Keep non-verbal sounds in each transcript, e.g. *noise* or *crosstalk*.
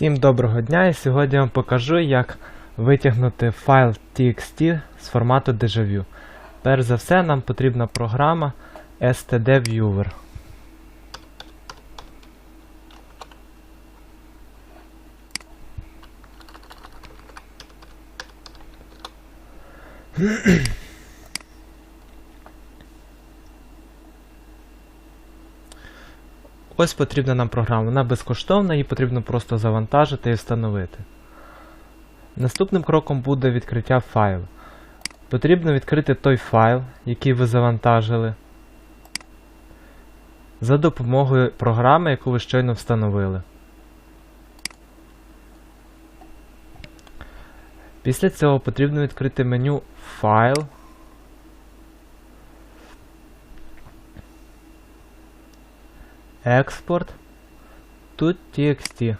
Всім доброго дня і сьогодні я вам покажу, як витягнути файл TXT з формату Deja Перш за все, нам потрібна програма STD Viewer. *clears throat* Ось потрібна нам програма. Вона безкоштовна, її потрібно просто завантажити і встановити. Наступним кроком буде відкриття файлу. Потрібно відкрити той файл, який ви завантажили, за допомогою програми, яку ви щойно встановили. Після цього потрібно відкрити меню Файл. Експорт. Тут TXT.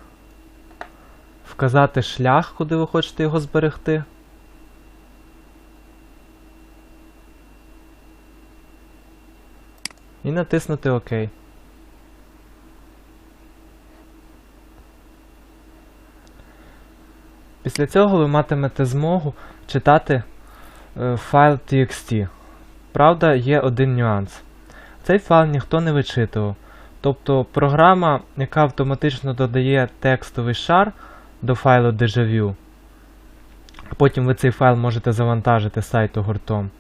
Вказати шлях, куди ви хочете його зберегти. І натиснути ОК. Після цього ви матимете змогу читати е, файл TXT. Правда, є один нюанс. Цей файл ніхто не вичитував. Тобто програма, яка автоматично додає текстовий шар до файлу DejaView, потім ви цей файл можете завантажити сайту гуртом.